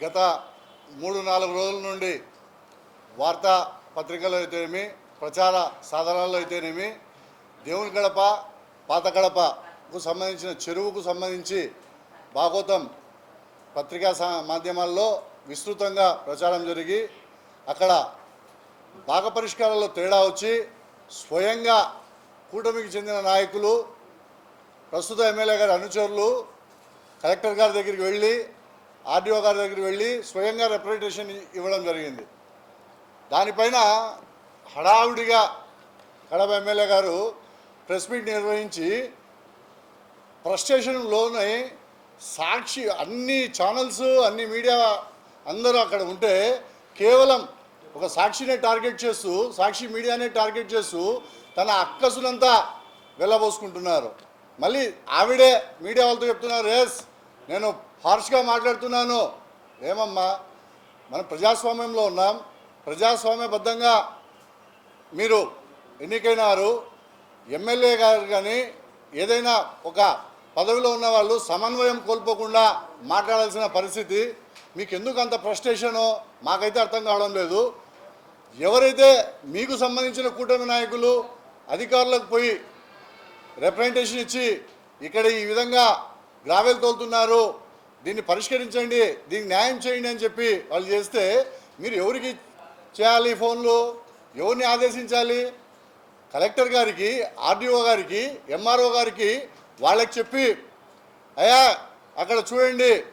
గత మూడు నాలుగు రోజుల నుండి వార్తా పత్రికలు అయితేనేమి ప్రచార సాధనాల్లో అయితేనేమి దేవుని గడప పాత గడపకు సంబంధించిన చెరువుకు సంబంధించి భాగోతం పత్రికా సా- మాధ్యమాల్లో విస్తృతంగా ప్రచారం జరిగి అక్కడ భాగ పరిష్కారాల్లో తేడా వచ్చి స్వయంగా కూటమికి చెందిన నాయకులు ప్రస్తుత ఎమ్మెల్యే గారి అనుచరులు కలెక్టర్ గారి దగ్గరికి వెళ్ళి ఆర్డీఓ గారి దగ్గరికి వెళ్ళి స్వయంగా రిప్రజెంటేషన్ ఇవ్వడం జరిగింది. దానిపైన హడావుడిగా కడప ఎమ్మెల్యే గారు ప్రెస్ మీట్ నిర్వహించి ఫ్రస్ట్రేషన్ లోనై సాక్షి అన్ని ఛానల్స్ అన్ని మీడియా అందరూ అక్కడ ఉంటే కేవలం ఒక సాక్షినే టార్గెట్ చేస్తూ సాక్షి మీడియానే టార్గెట్ చేస్తూ తన అక్కసునంతా వెళ్ళబోసుకుంటున్నారు. మళ్ళీ ఆవిడే మీడియా వాళ్ళతో చెప్తున్నారు ఎస్ నేను హార్ష్గా మాట్లాడుతున్నాను. ఏమమ్మా? మనం ప్రజాస్వామ్యంలో ఉన్నాం. ప్రజాస్వామ్యబద్ధంగా మీరు ఎన్నికైనారు. ఎమ్మెల్యే గారు కానీ ఏదైనా ఒక పదవిలో ఉన్న వాళ్ళు సమన్వయం కోల్పోకుండా మాట్లాడాల్సిన పరిస్థితి మీకు ఎందుకు అంత ఫ్రస్ట్రేషనో? మాకైతే అర్థం కావడం లేదు. ఎవరైతే మీకు సంబంధించిన కూటమి నాయకులు అధికారులకు పోయి రిప్రజెంటేషన్ ఇచ్చి ఇక్కడ ఈ విధంగా గ్రావెల్ తోలుతున్నారు దీన్ని పరిష్కరించండి దీనికి న్యాయం చేయండి అని చెప్పి వాళ్ళు చేస్తే మీరు ఎవరికి చేయాలి ఫోన్లు? ఎవరిని ఆదేశించాలి? కలెక్టర్ గారికి ఆర్డీఓ గారికి ఎంఆర్ఓ గారికి వాళ్ళకి చెప్పి అయ్యా అక్కడ చూడండి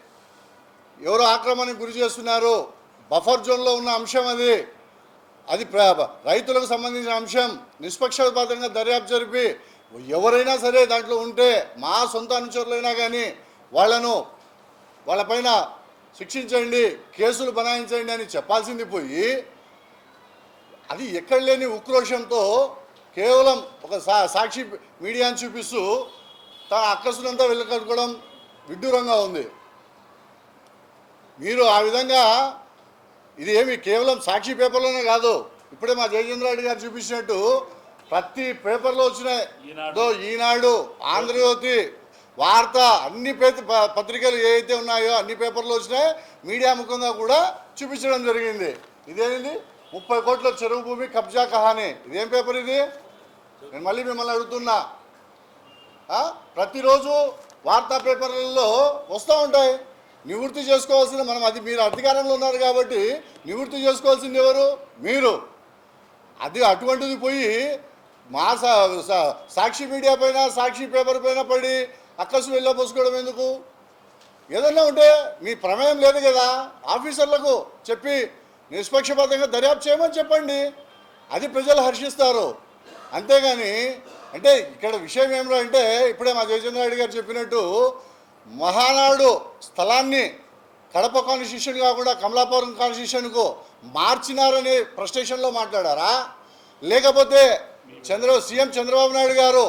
ఎవరు ఆక్రమణకు గురి చేస్తున్నారు. బఫర్ జోన్లో ఉన్న అంశం అది. అది ప్ర- రైతులకు సంబంధించిన అంశం. నిష్పక్షపాతంగా దర్యాప్తు జరిపి ఎవరైనా సరే దాంట్లో ఉంటే మా సొంత అనుచరులైనా కానీ వాళ్ళను వాళ్ళపైన శిక్షించండి కేసులు బనాయించండి అని చెప్పాల్సింది పోయి అది ఎక్కడ లేని ఉక్రోషంతో కేవలం ఒక సా సాక్షి మీడియాని చూపిస్తూ తన అక్కసునంతా వెళ్ళకట్టుకోవడం విడ్డూరంగా ఉంది. మీరు ఆ విధంగా ఇది ఏమి కేవలం సాక్షి పేపర్లోనే కాదు ఇప్పుడే మా జయచంద్ర రెడ్డి గారు చూపించినట్టు ప్రతి పేపర్లో వచ్చినాయి ఈనాడు ఆంధ్రజ్యోతి వార్త అన్ని పేద పత్రికలు ఏవైతే ఉన్నాయో అన్ని పేపర్లు వచ్చినాయి మీడియా ముఖంగా కూడా చూపించడం జరిగింది. ఇదేంటి ముప్పై కోట్ల చెరువు భూమి కబ్జా కహాని. ఇదేం పేపర్ ఇది? నేను మళ్ళీ మిమ్మల్ని అడుగుతున్నా. ప్రతిరోజు వార్తా పేపర్లలో వస్తూ ఉంటాయి. నివృత్తి చేసుకోవాల్సిన మనం అది మీరు అధికారంలో ఉన్నారు కాబట్టి నివృత్తి చేసుకోవాల్సింది ఎవరు? మీరు. అది అటువంటిది పోయి మా సా- సాక్షి మీడియా పైన సాక్షి పేపర్ పైన పడి అక్కసు వెళ్ళబోసుకోవడం ఎందుకు? ఏదన్నా ఉంటే మీ ప్రమేయం లేదు కదా. ఆఫీసర్లకు చెప్పి నిష్పక్షపాతంగా దర్యాప్తు చేయమని చెప్పండి. అది ప్రజలు హర్షిస్తారు. అంతేగాని అంటే ఇక్కడ విషయం ఏమిరా అంటే ఇప్పుడే మా జయచంద్ర రెడ్డి గారు చెప్పినట్టు మహానాడు స్థలాన్ని కడప కాన్స్టిట్యూషన్ కాకుండా కమలాపురం కాన్స్టిట్యూషన్కు మార్చినారని ప్రస్టేషన్లో మాట్లాడారా? లేకపోతే చంద్ర సీఎం చంద్రబాబు నాయుడు గారు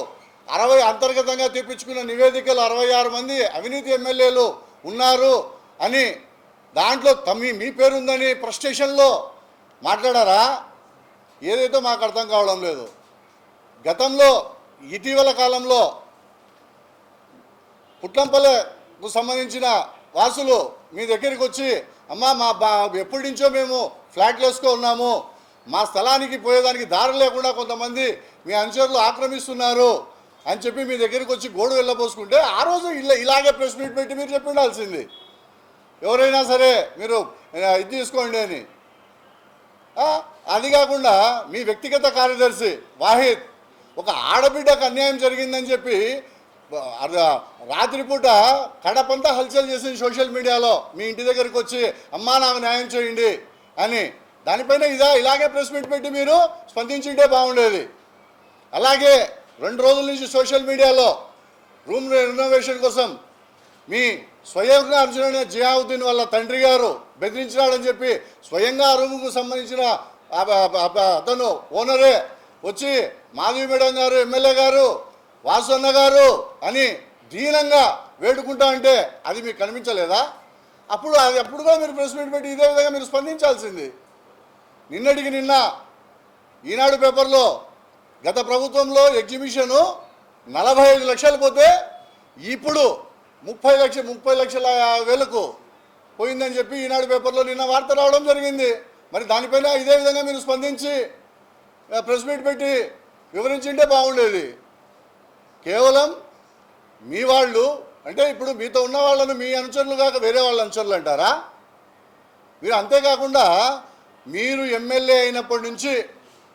అరవై అంతర్గతంగా తెప్పించుకున్న నివేదికలు అరవై ఆరు మంది అవినీతి ఎమ్మెల్యేలు ఉన్నారు అని దాంట్లో తమ్మి మీ పేరుందని ప్రస్టేషన్లో మాట్లాడారా? ఏదైతే మాకు అర్థం కావడం లేదు. గతంలో ఇటీవల కాలంలో పుట్లంపల్లెకు సంబంధించిన వాసులు మీ దగ్గరికి వచ్చి అమ్మా మా బా ఎప్పటి నుంచో మేము ఫ్లాట్లు వేసుకో ఉన్నాము. మా స్థలానికి పోయేదానికి దారి లేకుండా కొంతమంది మీ అనుచరులు ఆక్రమిస్తున్నారు. అని చెప్పి మీ దగ్గరికి వచ్చి గోడు వెళ్ళబోసుకుంటే ఆ రోజు ఇలా ఇలాగే ప్రెస్ మీట్ పెట్టి మీరు చెప్పి ఉండాల్సింది. ఎవరైనా సరే మీరు ఇది తీసుకోండి అని. అది కాకుండా మీ వ్యక్తిగత కార్యదర్శి వాహిద్ ఒక ఆడబిడ్డకు అన్యాయం జరిగిందని చెప్పి రాత్రిపూట కడపంతా హల్చల్ చేసింది సోషల్ మీడియాలో. మీ ఇంటి దగ్గరికి వచ్చి అమ్మా నాకు న్యాయం చేయండి అని. దానిపైన ఇదా ఇలాగే ప్రెస్ మీట్ పెట్టి మీరు స్పందించుంటే బాగుండేది. అలాగే రెండు రోజుల నుంచి సోషల్ మీడియాలో రూమ్ రెనోవేషన్ కోసం మీ స్వయంగా అర్జున జియావుద్దీన్ వాళ్ళ తండ్రి గారు బెదిరించినాడని చెప్పి స్వయంగా ఆ రూముకు సంబంధించిన అతను ఓనరే వచ్చి మాధవి మేడం గారు ఎమ్మెల్యే గారు వాసన్న గారు అని దీనంగా వేడుకుంటా అంటే అది మీకు కనిపించలేదా? అప్పుడు అది అప్పుడు కూడా మీరు ప్రెస్ మీట్ పెట్టి ఇదే విధంగా మీరు స్పందించాల్సింది. నిన్నటికి నిన్న ఈనాడు పేపర్లో గత ప్రభుత్వంలో ఎగ్జిబిషను నలభై ఐదు లక్షలు పోతే ఇప్పుడు ముప్పై లక్ష ముప్పై లక్షల వేలకు పోయిందని చెప్పి ఈనాడు పేపర్లో నిన్న వార్త రావడం జరిగింది. మరి దానిపైన ఇదే విధంగా మీరు స్పందించి ప్రెస్ మీట్ పెట్టి వివరించింటే బాగుండేది. కేవలం మీ వాళ్ళు అంటే ఇప్పుడు మీతో ఉన్న వాళ్ళను మీ అనుచరులు కాక వేరే వాళ్ళ అనుచరులు అంటారా? మీరు అంతేకాకుండా మీరు ఎమ్మెల్యే అయినప్పటి నుంచి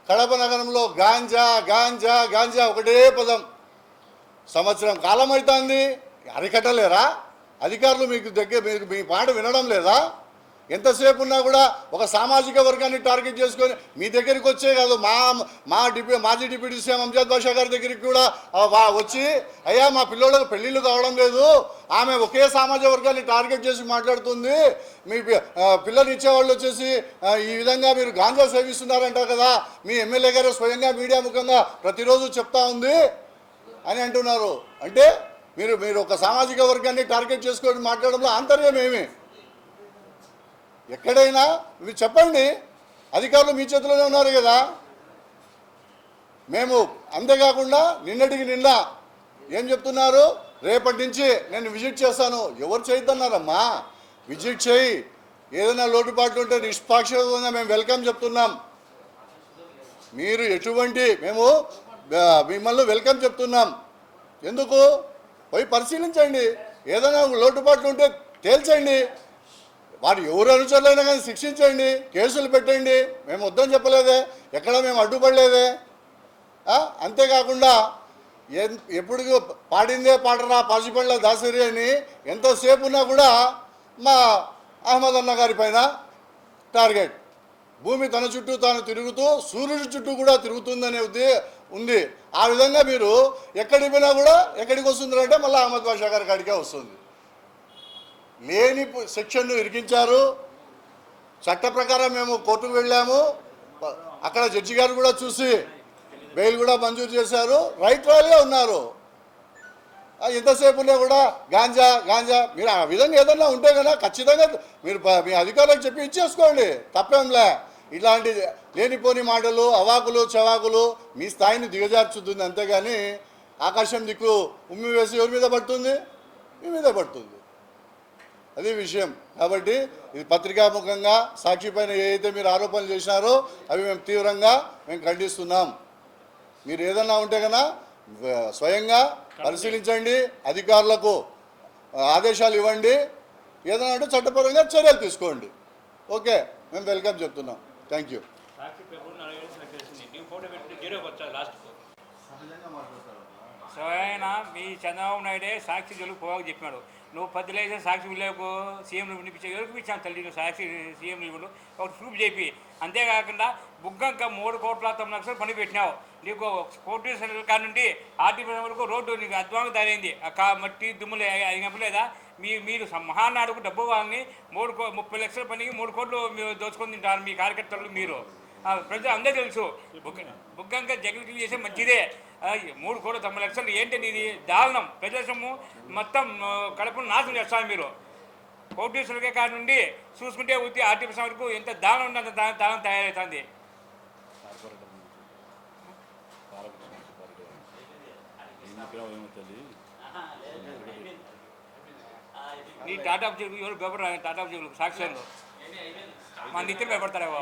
కడప నగరంలో గాంజా గాంజా గాంజా ఒకటే పదం. సంవత్సరం కాలం అవుతుంది అరికట్టలేరా? అధికారులు మీకు దగ్గర మీకు మీ పాట వినడం లేదా? ఎంతసేపు ఉన్నా కూడా ఒక సామాజిక వర్గాన్ని టార్గెట్ చేసుకొని మీ దగ్గరికి వచ్చే కాదు మా మా డిప్యూ మాజీ డిప్యూటీ సీఎం అంజాద్ బాషా గారి దగ్గరికి కూడా వా- వచ్చి అయ్యా మా పిల్లోళ్ళకి పెళ్ళిళ్ళు కావడం లేదు. ఆమె ఒకే సామాజిక వర్గాన్ని టార్గెట్ చేసి మాట్లాడుతుంది. మీ పిల్లలు ఇచ్చేవాళ్ళు వచ్చేసి ఈ విధంగా మీరు గాంజా సేవిస్తున్నారంట కదా. మీ ఎమ్మెల్యే గారు స్వయంగా మీడియా ముఖంగా ప్రతిరోజు చెప్తా ఉంది అని అంటున్నారు. అంటే మీరు మీరు ఒక సామాజిక వర్గాన్ని టార్గెట్ చేసుకొని మాట్లాడడంలో ఆంతర్యం ఏమి? ఎక్కడైనా మీరు చెప్పండి. అధికారులు మీ చేతిలోనే ఉన్నారు కదా. మేము అంతేకాకుండా నిన్నటికి నిన్న ఏం చెప్తున్నారు? రేపటి నుంచి నేను విజిట్ చేస్తాను. ఎవరు చేయొద్దన్నారమ్మా? విజిట్ చేయి. ఏదైనా లోటుపాట్లు ఉంటే నిష్పాక్షికంగా మేము వెల్కమ్ చెప్తున్నాం. మీరు ఎటువంటి మేము మిమ్మల్ని వెల్కమ్ చెప్తున్నాం. ఎందుకు? పోయి పరిశీలించండి. ఏదైనా లోటుపాట్లు ఉంటే తేల్చండి. వారు ఎవరు అనుచరులైనా కానీ శిక్షించండి కేసులు పెట్టండి. మేము వద్దని చెప్పలేదే. ఎక్కడ మేము అడ్డుపడలేదే. అంతేకాకుండా ఎప్పుడు పాడిందే పాటరా పాసిపండ్ల దాసరి అని ఎంతసేపు ఉన్నా కూడా మా అహ్మద్ అన్న గారి పైన టార్గెట్. భూమి తన చుట్టూ తాను తిరుగుతూ సూర్యుడి చుట్టూ కూడా తిరుగుతుందనే ఉద్దే ఉంది. ఆ విధంగా మీరు ఎక్కడికి పోయినా కూడా ఎక్కడికి వస్తుందంటే మళ్ళీ అహ్మద్ బాషా గారి కాడికే వస్తుంది. లేని సెక్షన్ను ఇరికించారు. చట్ట ప్రకారం మేము కోర్టుకు వెళ్ళాము. అక్కడ జడ్జి గారు కూడా చూసి బెయిల్ కూడా మంజూరు చేశారు. రైట్ రాయల్గా ఉన్నారు. ఇంతసేపునే కూడా గాంజా గాంజా మీరు ఆ విధంగా ఏదన్నా ఉంటే కదా ఖచ్చితంగా మీరు మీ అధికారులకు చెప్పి ఇచ్చేసుకోండి. తప్పేంలే. ఇలాంటి లేనిపోని మాటలు అవాకులు చవాకులు మీ స్థాయిని దిగజార్చుతుంది అంతేగాని ఆకాశం దిక్కు ఉమ్మి వేసి ఎవరి మీద పడుతుంది? మీ మీద పడుతుంది. అది విషయం. కాబట్టి ఇది పత్రికాముఖంగా సాక్షి పైన ఏదైతే మీరు ఆరోపణలు చేసినారో అవి మేము తీవ్రంగా మేము ఖండిస్తున్నాం. మీరు ఏదన్నా ఉంటే కన్నా స్వయంగా పరిశీలించండి అధికారులకు ఆదేశాలు ఇవ్వండి. ఏదైనా అంటే చట్టపరంగా చర్యలు తీసుకోండి. ఓకే మేము వెల్కమ్ చెప్తున్నాం. Thank you. సాక్షి పేపర్ నలభై వేలు సెలెక్ట్ చేసింది నీవు ఫోటో పెట్టి జీరోకి వచ్చావు లాస్ట్కు సో ఆయన మీ చంద్రబాబు నాయుడే సాక్షి పోవాకు చెప్పాడు. నువ్వు పదిలేసే సాక్షి లేకు సీఎంలు వినిపించే ఎవరికి ఇచ్చాను తల్లి నువ్వు సాక్షి సీఎంలు ఇవ్వడు ఒకటి ప్రూఫ్ చెప్పి అంతేకాకుండా బుగ్గంక మూడు కోట్ల తొమ్మిది లక్షలు పని పెట్టినావు. నీకు కోటి కాడి నుండి ఆర్టీ వరకు రోడ్డు నీకు అధ్వానం దారైంది. కా- మట్టి దుమ్ములు అయినప్పులేదా మీ మీరు స- మహానాడుకు డబ్బు వాళ్ళని మూడు కో ముప్పై లక్షల పనికి మూడు కోట్లు మీరు దోచుకొని తింటారు మీ కార్యకర్తలు మీరు. ప్రజలు అందరూ తెలుసు. బుగ్గంక జగన్ చేసే మంచిదే. మూడు కోట్ల తొంభై లక్షలు. ఏంటి ఇది దారుణం. ప్రదేశము మొత్తం కడపను నాశనం చేస్తాను మీరు. కోటీశ్వరులకే కాడి నుండి చూసుకుంటే ఉత్తి ఆర్టీపీ వరకు ఎంత దానం ఉన్నంత దా- దానం తయారవుతుంది నీ టాటా చెవులు ఎవరు భయపడరా టాటా చెవులు సాక్ష్యాలు మా నిత్యం భయపడతారేవో